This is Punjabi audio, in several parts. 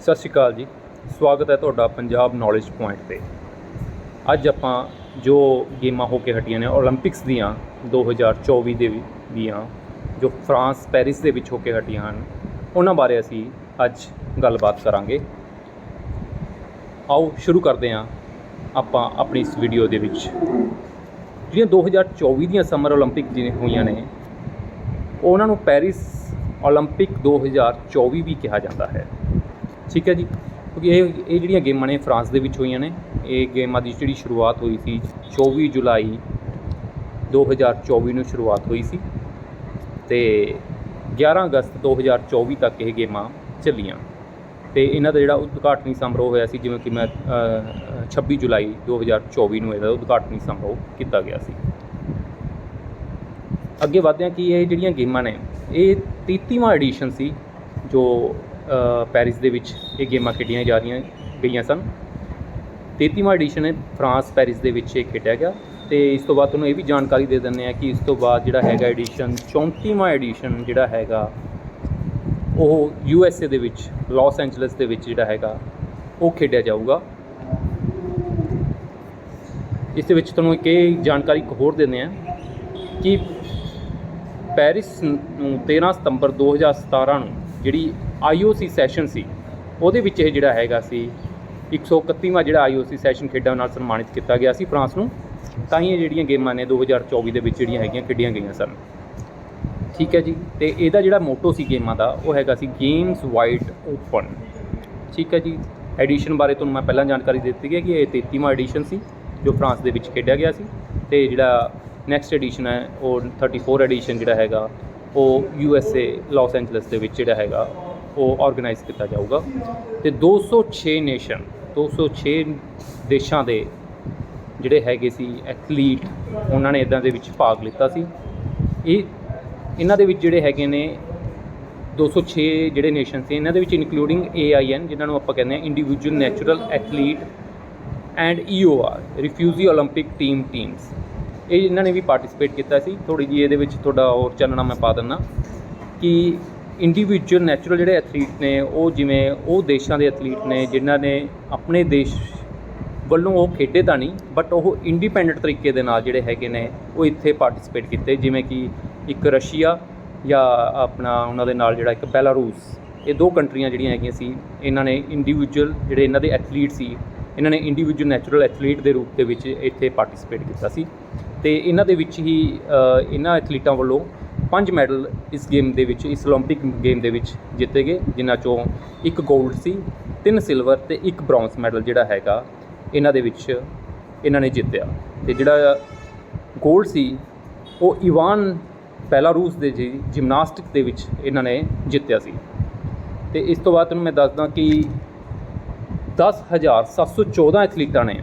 ਸਤਿ ਸ਼੍ਰੀ ਅਕਾਲ ਜੀ। ਸਵਾਗਤ ਹੈ ਤੁਹਾਡਾ ਪੰਜਾਬ ਨੌਲੇਜ ਪੁਆਇੰਟ ਤੇ। ਅੱਜ ਆਪਾਂ ਜੋ ਗੇਮਾਂ ਹੋ ਕੇ ਹਟੀਆਂ ਨੇ 올림픽ਸ ਦੀਆਂ 2024 ਦੇ ਦੀਆਂ, ਜੋ ਫਰਾਂਸ ਪੈਰਿਸ ਦੇ ਵਿੱਚ ਹੋ ਕੇ ਹਟੀਆਂ ਹਨ, ਉਹਨਾਂ ਬਾਰੇ ਅਸੀਂ ਅੱਜ ਗੱਲਬਾਤ ਕਰਾਂਗੇ। ਆਓ ਸ਼ੁਰੂ ਕਰਦੇ ਹਾਂ ਆਪਾਂ ਆਪਣੀ ਇਸ ਵੀਡੀਓ ਦੇ ਵਿੱਚ। ਜਿਹੜੀਆਂ 2024 ਦੀਆਂ ਸਮਰ 올림픽 ਜਿਹਨੇ ਹੋਈਆਂ ਨੇ, ਉਹਨਾਂ ਨੂੰ ਪੈਰਿਸ 올림픽 2024 ਵੀ ਕਿਹਾ ਜਾਂਦਾ ਹੈ। ਠੀਕ ਹੈ ਜੀ। ਕਿਉਂਕਿ ਇਹ ਇਹ ਜਿਹੜੀਆਂ ਗੇਮਾਂ ਨੇ ਫਰਾਂਸ ਦੇ ਵਿੱਚ ਹੋਈਆਂ ਨੇ ਇਹ ਗੇਮਾਂ ਦੀ ਜਿਹੜੀ ਸ਼ੁਰੂਆਤ ਹੋਈ ਸੀ 24 ਜੁਲਾਈ 2024 ਨੂੰ ਸ਼ੁਰੂਆਤ ਹੋਈ ਸੀ ਤੇ 11 ਅਗਸਤ 2024 ਤੱਕ ਇਹ ਗੇਮਾਂ ਚੱਲੀਆਂ। ਤੇ ਇਹਨਾਂ ਦਾ ਜਿਹੜਾ ਉਦਘਾਟਨੀ ਸਮਾਰੋਹ ਹੋਇਆ ਸੀ ਜਿਵੇਂ ਕਿ ਮੈਂ ਅ, 26 ਜੁਲਾਈ 2024 ਨੂੰ ਇਹਦਾ ਉਦਘਾਟਨੀ ਸਮਾਰੋਹ ਕੀਤਾ ਗਿਆ ਸੀ। ਅੱਗੇ ਵਧਦੇ ਹਾਂ ਕਿ ਇਹ ਜਿਹੜੀਆਂ ਗੇਮਾਂ ਨੇ ਇਹ 33ਵਾਂ ਐਡੀਸ਼ਨ ਸੀ ਜੋ ਪੈਰਿਸ ਦੇ ਵਿੱਚ ਇਹ ਗੇਮਾਂ ਖੇਡੀਆਂ ਜਾ ਰਹੀਆਂ ਗਈਆਂ ਸਨ। 33ਵਾਂ ਐਡੀਸ਼ਨ ਹੈ, ਫਰਾਂਸ ਪੈਰਿਸ ਦੇ ਵਿੱਚ ਇਹ ਖੇਡਿਆ ਗਿਆ। ਤੇ ਇਸ ਤੋਂ ਬਾਅਦ ਤੁਹਾਨੂੰ ਇਹ ਵੀ ਜਾਣਕਾਰੀ ਦੇ ਦਿੰਦੇ ਆ ਕਿ ਇਸ ਤੋਂ ਬਾਅਦ ਜਿਹੜਾ ਹੈਗਾ ਐਡੀਸ਼ਨ 34ਵਾਂ ਐਡੀਸ਼ਨ ਜਿਹੜਾ ਹੈਗਾ, ਉਹ ਯੂ ਐਸ ਏ ਦੇ ਵਿੱਚ, ਲਾਸ ਐਂਜਲਸ ਦੇ ਵਿੱਚ ਜਿਹੜਾ ਹੈਗਾ, ਉਹ ਖੇਡਿਆ ਜਾਊਗਾ। ਇਸ ਦੇ ਵਿੱਚ ਤੁਹਾਨੂੰ ਇੱਕ ਇਹ ਜਾਣਕਾਰੀ ਇੱਕ ਹੋਰ ਦਿੰਦੇ ਆ ਕਿ ਪੈਰਿਸ ਨੂੰ 13 ਸਤੰਬਰ 2017 ਨੂੰ ਜਿਹੜੀ ਆਈਓਸੀ ਸੈਸ਼ਨ ਸੀ। ਉਹਦੇ ਵਿੱਚ ਇਹ ਜਿਹੜਾ ਹੈਗਾ ਸੀ 131ਵਾਂ ਜਿਹੜਾ ਆਈਓਸੀ ਸੈਸ਼ਨ ਖੇਡਾਂ ਨਾਲ ਸਨਮਾਨਿਤ ਕੀਤਾ ਗਿਆ ਸੀ ਫਰਾਂਸ ਨੂੰ। ਤਾਂ ਹੀ ਇਹ ਜਿਹੜੀਆਂ ਗੇਮਾਂ ਨੇ 2024 ਦੇ ਵਿੱਚ ਜਿਹੜੀਆਂ ਹੈਗੀਆਂ ਖੇਡੀਆਂ ਗਈਆਂ ਸਨ। ਠੀਕ ਹੈ ਜੀ। ਤੇ ਇਹਦਾ ਜਿਹੜਾ ਮੋਟੋ ਸੀ ਗੇਮਾਂ ਦਾ, ਉਹ ਹੈਗਾ ਸੀ ਗੇਮਸ ਵਾਈਡ ਓਪਨ। ਠੀਕ ਹੈ ਜੀ। ਐਡੀਸ਼ਨ ਬਾਰੇ ਤੁਹਾਨੂੰ ਮੈਂ ਪਹਿਲਾਂ ਜਾਣਕਾਰੀ ਦੇ ਦਿੱਤੀ ਹੈ ਕਿ ਇਹ 33ਵਾਂ ਐਡੀਸ਼ਨ ਸੀ, ਜੋ ਫਰਾਂਸ ਦੇ ਵਿੱਚ ਖੇਡਿਆ ਗਿਆ ਸੀ। ਤੇ ਜਿਹੜਾ ਨੈਕਸਟ ਐਡੀਸ਼ਨ ਹੈ, ਉਹ 34 ਐਡੀਸ਼ਨ ਜਿਹੜਾ ਹੈਗਾ, ਉਹ U S A, Los Angeles ਦੇ ਵਿੱਚ ਜਿਹੜਾ ਹੈਗਾ ਉਹ ਆਰਗੇਨਾਈਜ਼ ਕੀਤਾ ਜਾਊਗਾ ਤੇ 206 ਨੇਸ਼ਨ 206 ਦੇਸ਼ਾਂ ਦੇ ਜਿਹੜੇ ਹੈਗੇ ਸੀ ਐਥਲੀਟ ਉਹਨਾਂ ਨੇ ਇਦਾਂ ਦੇ ਵਿੱਚ ਭਾਗ ਲਿੱਤਾ ਸੀ ਇਹ ਇਹਨਾਂ ਦੇ ਵਿੱਚ ਜਿਹੜੇ ਹੈਗੇ ਨੇ 206 ਜਿਹੜੇ ਨੇਸ਼ਨ ਸੀ ਇਹਨਾਂ ਦੇ ਵਿੱਚ ਇਨਕਲੂਡਿੰਗ AIN ਜਿਨ੍ਹਾਂ ਨੂੰ ਆਪਾਂ ਕਹਿੰਦੇ ਆ individual natural athlete and EOR refugee 올림픽 team teams ਇਹ ਇਹਨਾਂ ਨੇ ਵੀ ਪਾਰਟਿਸਿਪੇਟ ਕੀਤਾ ਸੀ ਥੋੜੀ ਜੀ ਇਹਦੇ ਵਿੱਚ ਤੁਹਾਡਾ ਹੋਰ ਚਾਨਣਾ ਮੈਂ ਪਾ ਦਿੰਦਾ ਕਿ ਇੰਡੀਵਿਜੂਅਲ ਨੈਚੁਰਲ ਜਿਹੜੇ ਐਥਲੀਟ ਨੇ, ਉਹ ਜਿਵੇਂ ਉਹ ਦੇਸ਼ਾਂ ਦੇ ਐਥਲੀਟ ਨੇ, ਜਿਨ੍ਹਾਂ ਨੇ ਆਪਣੇ ਦੇਸ਼ ਵੱਲੋਂ ਉਹ ਖੇਡੇ ਤਾਂ ਨਹੀਂ ਬਟ ਉਹ ਇੰਡੀਪੈਂਡੈਂਟ ਤਰੀਕੇ ਦੇ ਨਾਲ ਜਿਹੜੇ ਹੈਗੇ ਨੇ, ਉਹ ਇੱਥੇ ਪਾਰਟਿਸਿਪੇਟ ਕੀਤੇ। ਜਿਵੇਂ ਕਿ ਇੱਕ ਰਸ਼ੀਆ ਜਾਂ ਆਪਣਾ ਉਹਨਾਂ ਦੇ ਨਾਲ ਜਿਹੜਾ ਇੱਕ ਬੈਲਾਰੂਸ, ਇਹ ਦੋ ਕੰਟਰੀਆਂ ਜਿਹੜੀਆਂ ਹੈਗੀਆਂ ਸੀ, ਇਹਨਾਂ ਨੇ ਇੰਡੀਵਿਜੂਅਲ ਜਿਹੜੇ ਇਹਨਾਂ ਦੇ ਐਥਲੀਟ ਸੀ, ਇਹਨਾਂ ਨੇ ਇੰਡੀਵਿਜੂਅਲ ਨੈਚੁਰਲ ਐਥਲੀਟ ਦੇ ਰੂਪ ਦੇ ਵਿੱਚ ਇੱਥੇ ਪਾਰਟਿਸਿਪੇਟ ਕੀਤਾ ਸੀ। ਤੇ ਇਹਨਾਂ ਦੇ ਵਿੱਚ ਹੀ ਇਹਨਾਂ ਐਥਲੀਟਾਂ ਵੱਲੋਂ ਪੰਜ ਮੈਡਲ ਇਸ ਗੇਮ ਦੇ ਵਿੱਚ, ਇਸ 올림픽 ਗੇਮ ਦੇ ਵਿੱਚ ਜਿੱਤੇ ਗਏ, ਜਿਨ੍ਹਾਂ ਚੋਂ ਇੱਕ 골ਡ ਸੀ, ਤਿੰਨ ਸਿਲਵਰ ਤੇ ਇੱਕ ਬ੍ਰੌਂਜ਼ ਮੈਡਲ ਜਿਹੜਾ ਹੈਗਾ, ਇਹਨਾਂ ਦੇ ਵਿੱਚ ਇਹਨਾਂ ਨੇ ਜਿੱਤਿਆ। ਤੇ ਜਿਹੜਾ 골ਡ ਸੀ, ਉਹ ਇਵਾਨ ਬੈਲਾਰੂਸ ਦੇ ਜਿਮਨਾਸਟਿਕ ਦੇ ਵਿੱਚ ਇਹਨਾਂ ਨੇ ਜਿੱਤਿਆ ਸੀ। ਤੇ ਇਸ ਤੋਂ ਬਾਅਦ ਤੁਹਾਨੂੰ ਮੈਂ ਦੱਸਦਾ ਕਿ 10714 ਐਥਲੀਟਾਂ ਨੇ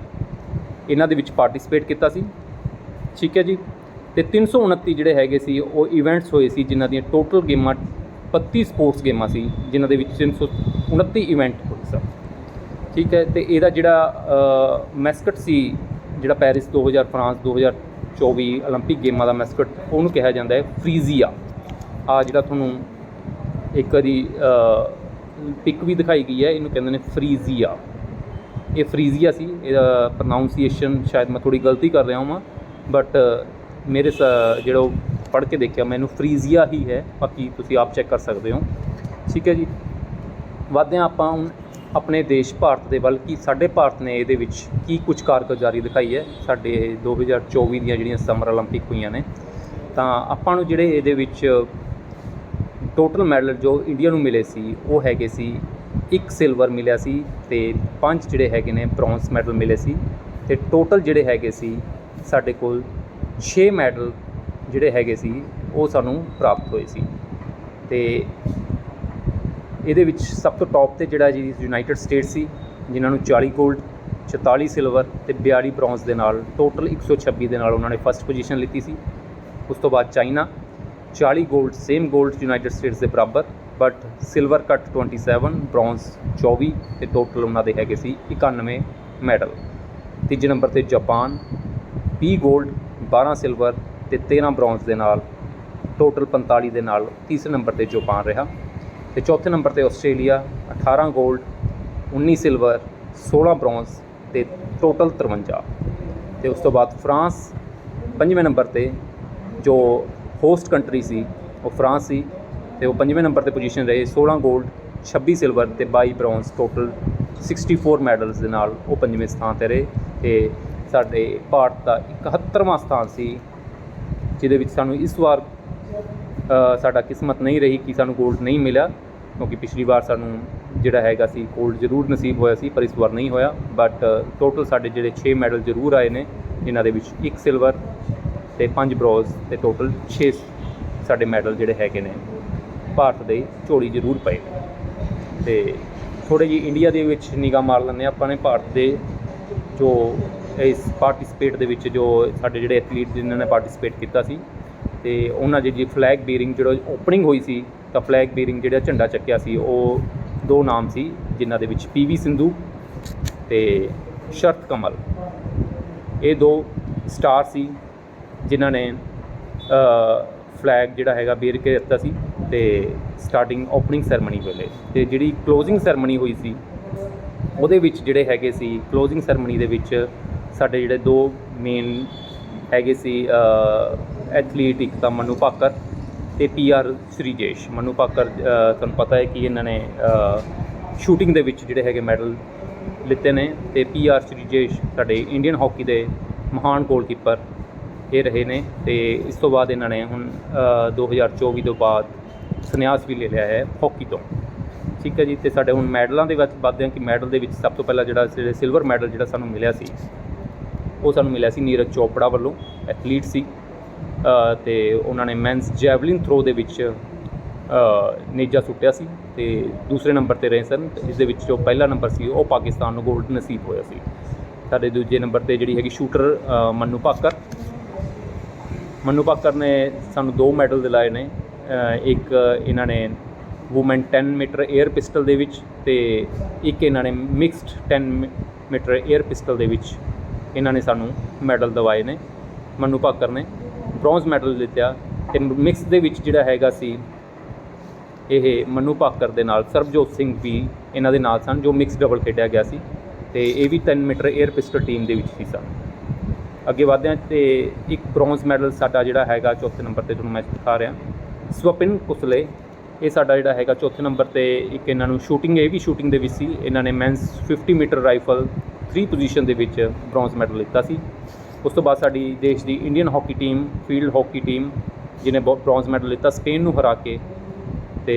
ਇਹਨਾਂ ਦੇ ਵਿੱਚ ਪਾਰਟਿਸਿਪੇਟ ਕੀਤਾ ਸੀ। ਠੀਕ ਹੈ ਜੀ? ਤੇ 329 ਜਿਹੜੇ ਹੈਗੇ ਸੀ ਉਹ ਇਵੈਂਟਸ ਹੋਏ ਸੀ ਜਿਨ੍ਹਾਂ ਦੀਆਂ ਟੋਟਲ ਗੇਮਾਂ 32 ਸਪੋਰਟਸ ਗੇਮਾਂ ਸੀ ਜਿਨ੍ਹਾਂ ਦੇ ਵਿੱਚ 329 ਇਵੈਂਟ ਹੋਏ ਸਨ ਠੀਕ ਹੈ ਤੇ ਇਹਦਾ ਜਿਹੜਾ ਮੈਸਕਟ ਸੀ ਜਿਹੜਾ ਪੈਰਿਸ 2000 ਫਰਾਂਸ 2024 올림픽 ਗੇਮਾਂ ਦਾ ਮੈਸਕਟ ਉਹਨੂੰ ਕਿਹਾ ਜਾਂਦਾ ਹੈ ਫਰੀਜ਼ੀਆ ਆ ਜਿਹੜਾ ਤੁਹਾਨੂੰ ਇੱਕ ਵਾਰੀ ਪਿਕ ਵੀ ਦਿਖਾਈ ਗਈ ਹੈ ਇਹਨੂੰ ਕਹਿੰਦੇ ਨੇ ਫਰੀਜ਼ੀਆ ਇਹ ਫਰੀਜ਼ੀਆ ਸੀ ਇਹਦਾ ਪ੍ਰੋਨਾਂਸੀਏਸ਼ਨ ਸ਼ਾਇਦ ਮੈਂ ਥੋੜੀ ਗਲਤੀ ਕਰ ਰਿਹਾ ਹਾਂ ਬਟ ਮੇਰੇ ਸ- ਜਿਹੜਾ ਉਹ ਪੜ੍ਹ ਕੇ ਦੇਖਿਆ ਮੈਨੂੰ ਫਰੀਜ਼ੀਆ ਹੀ ਹੈ ਬਾਕੀ ਤੁਸੀਂ ਆਪ ਚੈੱਕ ਕਰ ਸਕਦੇ ਹੋ ਠੀਕ ਹੈ ਜੀ ਵਧਦੇ ਹਾਂ ਆਪਾਂ ਹੁਣ ਆਪਣੇ ਦੇਸ਼ ਭਾਰਤ ਦੇ ਵੱਲ ਕਿ ਸਾਡੇ ਭਾਰਤ ਨੇ ਇਹਦੇ ਵਿੱਚ ਕੀ ਕੁਝ ਕਾਰਗੁਜ਼ਾਰੀ ਦਿਖਾਈ ਹੈ ਸਾਡੇ 2024 ਦੀਆਂ ਜਿਹੜੀਆਂ ਸਮਰ 올림픽 ਹੋਈਆਂ ਨੇ ਤਾਂ ਆਪਾਂ ਨੂੰ ਜਿਹੜੇ ਇਹਦੇ ਵਿੱਚ ਟੋਟਲ ਮੈਡਲ ਜੋ ਇੰਡੀਆ ਨੂੰ ਮਿਲੇ ਸੀ ਉਹ ਹੈਗੇ ਸੀ ਇੱਕ ਸਿਲਵਰ ਮਿਲਿਆ ਸੀ ਤੇ ਪੰਜ ਜਿਹੜੇ ਹੈਗੇ ਨੇ ਬ੍ਰੌਂਜ਼ ਮੈਡਲ ਮਿਲੇ ਸੀ ਤੇ ਟੋਟਲ ਜਿਹੜੇ ਹੈਗੇ ਸੀ ਸਾਡੇ ਕੋਲ 6 ਮੈਡਲ ਜਿਹੜੇ ਹੈਗੇ ਸੀ, ਉਹ ਸਾਨੂੰ ਪ੍ਰਾਪਤ ਹੋਏ ਸੀ। ਤੇ ਇਹਦੇ ਵਿੱਚ ਸਭ ਤੋਂ ਟੌਪ ਤੇ ਜਿਹੜਾ ਜੀ ਯੂਨਾਈਟਿਡ ਸਟੇਟ ਸੀ, ਜਿਨ੍ਹਾਂ ਨੂੰ 40 골ਡ 44 ਸਿਲਵਰ ਤੇ 42 ਬ੍ਰੌਂਜ਼ ਦੇ ਨਾਲ ਟੋਟਲ 126 ਦੇ ਨਾਲ ਉਹਨਾਂ ਨੇ ਫਸਟ ਪੋਜੀਸ਼ਨ ਲਈ ਸੀ। ਉਸ ਤੋਂ ਬਾਅਦ ਚਾਈਨਾ 40 골ਡ ਸੇਮ 골ਡ ਯੂਨਾਈਟਿਡ ਸਟੇਟਸ ਦੇ ਬਰਾਬਰ ਬਟ ਸਿਲਵਰ ਕੱਟ 27 ਬ੍ਰੌਂਜ਼ 24 ਤੇ ਟੋਟਲ ਉਹਨਾਂ ਦੇ ਹੈਗੇ ਸੀ 91 ਮੈਡਲ। ਤੀਜੇ ਨੰਬਰ ਤੇ ਜਾਪਾਨ 20 골ਡ 12 ਸਿਲਵਰ ਤੇ 13 ਬ੍ਰੌਂਜ਼ ਦੇ ਨਾਲ ਟੋਟਲ 45 ਦੇ ਨਾਲ ਤੀਸਰੇ ਨੰਬਰ ਤੇ ਜਾਪਾਨ ਰਿਹਾ। ਤੇ ਚੌਥੇ ਨੰਬਰ ਤੇ ਆਸਟ੍ਰੇਲੀਆ 18 골ਡ 19 ਸਿਲਵਰ 16 ਬ੍ਰੌਂਜ਼ ਤੇ ਟੋਟਲ 53 ਤੇ ਉਸ ਤੋਂ ਬਾਅਦ ਫਰਾਂਸ, ਪੰਜਵੇਂ ਨੰਬਰ ਤੇ ਜੋ ਹੋਸਟ ਕੰਟਰੀ ਸੀ, ਉਹ ਫਰਾਂਸ ਸੀ। ਤੇ ਉਹ ਪੰਜਵੇਂ ਨੰਬਰ ਤੇ ਪੋਜੀਸ਼ਨ ਰਹੇ 16 골ਡ 26 ਸਿਲਵਰ ਤੇ 22 ਬ੍ਰੌਂਜ਼ ਟੋਟਲ 64 ਮੈਡਲਸ ਦੇ ਨਾਲ ਉਹ ਪੰਜਵੇਂ ਸਥਾਨ ਤੇ ਰਹੇ। ਤੇ ਸਾਡੇ ਭਾਰਤ ਦਾ 71ਵਾਂ ਸਥਾਨ ਸੀ, ਜਿਹਦੇ ਵਿੱਚ ਸਾਨੂੰ ਇਸ ਵਾਰ ਸਾਡਾ ਕਿਸਮਤ ਨਹੀਂ ਰਹੀ ਕਿ ਸਾਨੂੰ 골ਡ ਨਹੀਂ ਮਿਲਿਆ, ਕਿਉਂਕਿ ਪਿਛਲੀ ਵਾਰ ਸਾਨੂੰ ਜਿਹੜਾ ਹੈਗਾ ਸੀ 골ਡ ਜ਼ਰੂਰ ਨਸੀਬ ਹੋਇਆ ਸੀ, ਪਰ ਇਸ ਵਾਰ ਨਹੀਂ ਹੋਇਆ। ਬਟ ਟੋਟਲ ਸਾਡੇ ਜਿਹੜੇ 6 ਮੈਡਲ ਜ਼ਰੂਰ ਆਏ ਨੇ, ਜਿਨ੍ਹਾਂ ਦੇ ਵਿੱਚ ਇੱਕ ਸਿਲਵਰ ਤੇ 5 ਬ੍ਰੋਂਜ਼ ਤੇ ਟੋਟਲ 6 ਸਾਡੇ ਮੈਡਲ ਜਿਹੜੇ ਹੈਗੇ ਨੇ, ਭਾਰਤ ਦੇ ਝੋਲੀ ਜ਼ਰੂਰ ਪਏ ਨੇ। ਤੇ ਥੋੜੇ ਜਿਹੀ ਇੰਡੀਆ ਦੇ ਵਿੱਚ ਨਿਗਾਹ ਮਾਰ ਲੈਂਦੇ ਹਾਂ ਆਪਾਂ ਨੇ, ਭਾਰਤ ਦੇ ਜੋ ਇਸ ਪਾਰਟਿਸਿਪੇਟ ਦੇ ਵਿੱਚ ਜੋ ਸਾਡੇ ਜਿਹੜੇ ਐਥਲੀਟ ਜਿਨ੍ਹਾਂ ਨੇ ਪਾਰਟਿਸਿਪੇਟ ਕੀਤਾ ਸੀ, ਤੇ ਉਹਨਾਂ ਦੀ ਜੀ ਫਲੈਗ ਬੀਰਿੰਗ ਜਿਹੜਾ ਓਪਨਿੰਗ ਹੋਈ ਸੀ, ਤਾਂ ਫਲੈਗ ਬੀਰਿੰਗ ਜਿਹੜਾ ਝੰਡਾ ਚੱਕਿਆ ਸੀ, ਉਹ ਦੋ ਨਾਮ ਸੀ, ਜਿਨ੍ਹਾਂ ਦੇ ਵਿੱਚ ਪੀਵੀ ਸਿੰਧੂ ਤੇ ਸ਼ਰਤ ਕਮਲ। ਇਹ ਦੋ ਸਟਾਰ ਸੀ, ਜਿਨ੍ਹਾਂ ਨੇ ਫਲੈਗ ਜਿਹੜਾ ਹੈਗਾ ਬੀਰ ਕੇ ਦਿੱਤਾ ਸੀ, ਤੇ ਸਟਾਰਟਿੰਗ ਓਪਨਿੰਗ ਸੈਰਮਨੀ ਵੇਲੇ। ਤੇ ਜਿਹੜੀ ਕਲੋਜ਼ਿੰਗ ਸੈਰਮਨੀ ਹੋਈ ਸੀ, ਉਹਦੇ ਵਿੱਚ ਜਿਹੜੇ ਹੈਗੇ ਸੀ ਕਲੋਜ਼ਿੰਗ ਸੈਰਮਨੀ ਦੇ ਵਿੱਚ ਸਾਡੇ ਜਿਹੜੇ ਦੋ ਮੇਨ ਹੈਗੇ ਸੀ ਐਥਲੀਟ ਇੱਕ ਤਾਂ ਮਨੂ ਭਾਕਰ ਤੇ ਪੀਆਰ ਸ੍ਰੀਜੇਸ਼ ਮਨੂ ਭਾਕਰ ਅ, ਤੁਹਾਨੂੰ ਪਤਾ ਹੈ ਕਿ ਇਹਨਾਂ ਨੇ ਸ਼ੂਟਿੰਗ ਦੇ ਵਿੱਚ ਜਿਹੜੇ ਹੈਗੇ ਮੈਡਲ ਲਿੱਤੇ ਨੇ ਤੇ ਪੀਆਰ ਸ੍ਰੀਜੇਸ਼ ਸਾਡੇ ਇੰਡੀਅਨ ਹਾਕੀ ਦੇ ਮਹਾਨ ਗੋਲਕੀਪਰ ਇਹ ਰਹੇ ਨੇ ਤੇ ਇਸ ਤੋਂ ਬਾਅਦ ਇਹਨਾਂ ਨੇ ਹੁਣ ਅ, 2024 ਤੋਂ ਬਾਅਦ ਸੰਨਿਆਸ ਵੀ ਲੈ ਲਿਆ ਹੈ ਹਾਕੀ ਤੋਂ। ਠੀਕ ਹੈ ਜੀ ਤੇ ਸਾਡੇ ਹੁਣ ਮੈਡਲਾਂ ਦੇ ਵਿੱਚ ਵੱਧਦੇ ਹਾਂ ਕਿ ਮੈਡਲ ਦੇ ਵਿੱਚ ਸਭ ਤੋਂ ਪਹਿਲਾਂ ਜਿਹੜਾ ਸਿਲਵਰ ਮੈਡਲ ਜਿਹੜਾ ਸਾਨੂੰ ਮਿਲਿਆ ਸੀ ਉਹ ਸਾਨੂੰ ਮਿਲਿਆ ਸੀ ਨੀਰਜ ਚੋਪੜਾ ਵੱਲੋਂ, ਐਥਲੀਟ ਸੀ। ਤੇ ਉਹਨਾਂ ਨੇ ਮੈਨਸ ਜੈਵਲਿਨ ਥਰੋ ਦੇ ਵਿੱਚ ਨੇਜਾ ਸੁੱਟਿਆ ਸੀ ਤੇ ਦੂਸਰੇ ਨੰਬਰ ਤੇ ਰਹੇ ਸਨ। ਇਸ ਦੇ ਵਿੱਚ ਜੋ ਪਹਿਲਾ ਨੰਬਰ ਸੀ, ਉਹ ਪਾਕਿਸਤਾਨ ਨੂੰ 골ਡ ਨਸੀਬ ਹੋਇਆ ਸੀ। ਸਾਡੇ ਦੂਜੇ ਨੰਬਰ ਤੇ ਜਿਹੜੀ ਹੈਗੀ ਸ਼ੂਟਰ ਮੰਨੂ ਪਾਕਰ ਮੰਨੂ ਪਾਕਰ ਨੇ ਸਾਨੂੰ ਦੋ ਮੈਡਲ ਦਿਲਾਏ ਨੇ। ਇੱਕ ਇਹਨਾਂ ਨੇ ਔਮਨ 10 ਮੀਟਰ 에ਅਰ ਪਿਸਟਲ ਦੇ ਵਿੱਚ ਤੇ ਇੱਕ ਇਹਨਾਂ ਨੇ ਮਿਕਸਡ 10 ਮੀਟਰ 에ਅਰ ਪਿਸਟਲ ਦੇ ਵਿੱਚ ਇਹਨਾਂ ਨੇ ਸਾਨੂੰ ਮੈਡਲ ਦਿਵਾਏ ਨੇ, ਮੰਨੂ ਭਾਕਰ ਨੇ। ਬ੍ਰੌਂਜ਼ ਮੈਡਲ ਜਿੱਤਿਆ ਤੇ ਮਿਕਸ ਦੇ ਵਿੱਚ ਜਿਹੜਾ ਹੈਗਾ ਸੀ ਇਹ ਮੰਨੂ ਭਾਕਰ ਦੇ ਨਾਲ ਸਰਬਜੋਤ ਸਿੰਘ ਵੀ ਇਹਨਾਂ ਦੇ ਨਾਲ ਸਨ, ਜੋ ਮਿਕਸ ਡਬਲ ਖੇਡਿਆ ਗਿਆ ਸੀ ਤੇ ਇਹ ਵੀ 3 ਮੀਟਰ 에ਅਰ ਪਿਸਟਲ ਟੀਮ ਦੇ ਵਿੱਚ ਸੀ ਸਨ ਅੱਗੇ ਵਧਦੇ ਹਾਂ ਤੇ ਇੱਕ ਬ੍ਰੌਂਜ਼ ਮੈਡਲ ਸਾਡਾ ਜਿਹੜਾ ਹੈਗਾ ਚੌਥੇ ਨੰਬਰ ਤੇ ਤੁਹਾਨੂੰ ਮੈਂ ਦਿਖਾ ਰਿਹਾ। ਸਵਪਿਨ ਕੁਸਲੇ ਇਹ ਸਾਡਾ ਜਿਹੜਾ ਹੈਗਾ ਚੌਥੇ ਨੰਬਰ ਤੇ ਇੱਕ ਇਹਨਾਂ ਨੂੰ ਸ਼ੂਟਿੰਗ ਇਹ ਵੀ ਸ਼ੂਟਿੰਗ ਦੇ ਵਿੱਚ ਸੀ। ਇਹਨਾਂ ਨੇ ਮੈਨਸ 50 ਮੀਟਰ ਰਾਈਫਲ 3 ਪੋਜੀਸ਼ਨ ਦੇ ਵਿੱਚ ਬ੍ਰੌਂਜ਼ ਮੈਡਲ ਲਿੱਤਾ ਸੀ। ਉਸ ਤੋਂ ਬਾਅਦ ਸਾਡੀ ਦੇਸ਼ ਦੀ Indian hockey team field hockey team ਜਿਹਨੇ ਬ੍ਰੌਂਜ਼ ਮੈਡਲ ਲਿੱਤਾ ਸਪੇਨ ਨੂੰ ਹਰਾ ਕੇ ਤੇ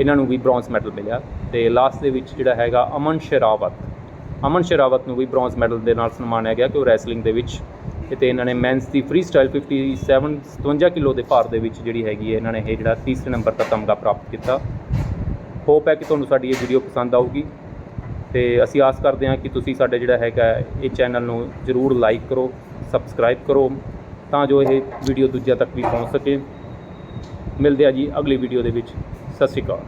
ਇਹਨਾਂ ਨੂੰ ਵੀ ਬ੍ਰੌਂਜ਼ ਮੈਡਲ ਮਿਲਿਆ। ਤੇ ਲਾਸਟ ਦੇ ਵਿੱਚ ਜਿਹੜਾ ਹੈਗਾ ਅਮਨ ਸ਼ਰਾਵਤ। ਅਮਨ ਸ਼ਰਾਵਤ ਨੂੰ ਵੀ ਬ੍ਰੌਂਜ਼ ਮੈਡਲ ਦੇ ਨਾਲ ਸਨਮਾਨਿਆ ਗਿਆ ਕਿ ਉਹ ਰੈਸਲਿੰਗ ਦੇ ਵਿੱਚ। ਤੇ ਇਹਨਾਂ ਨੇ ਮੈਨਸ ਦੀ ਫ੍ਰੀ ਸਟਾਈਲ 57 57 ਕਿਲੋ ਦੇ ਭਾਰ ਦੇ ਵਿੱਚ ਜਿਹੜੀ ਹੈਗੀ ਹੈ, ਇਹਨਾਂ ਨੇ ਇਹ ਜਿਹੜਾ ਤੀਸਰੇ ਨੰਬਰ ਦਾ ਤਮਗਾ ਪ੍ਰਾਪਤ ਕੀਤਾ। ਹੋਪ ਹੈ ਕਿ ਤੁਹਾਨੂੰ ਸਾਡੀ ਇਹ ਵੀਡੀਓ ਪਸੰਦ ਆਊਗੀ। ਤੇ ਅਸੀਂ ਆਸ ਕਰਦੇ ਹਾਂ ਕਿ ਤੁਸੀਂ ਸਾਡੇ ਜਿਹੜਾ ਹੈਗਾ ਇਹ ਚੈਨਲ ਨੂੰ ਜਰੂਰ ਲਾਈਕ ਕਰੋ ਸਬਸਕ੍ਰਾਈਬ ਕਰੋ, ਤਾਂ ਜੋ ਇਹ ਵੀਡੀਓ ਦੂਜਿਆਂ ਤੱਕ ਵੀ ਪਹੁੰਚ ਸਕੇ। ਮਿਲਦੇ ਆ ਜੀ ਅਗਲੀ ਵੀਡੀਓ ਦੇ ਵਿੱਚ। ਸਤਿ ਸ਼੍ਰੀ ਅਕਾਲ।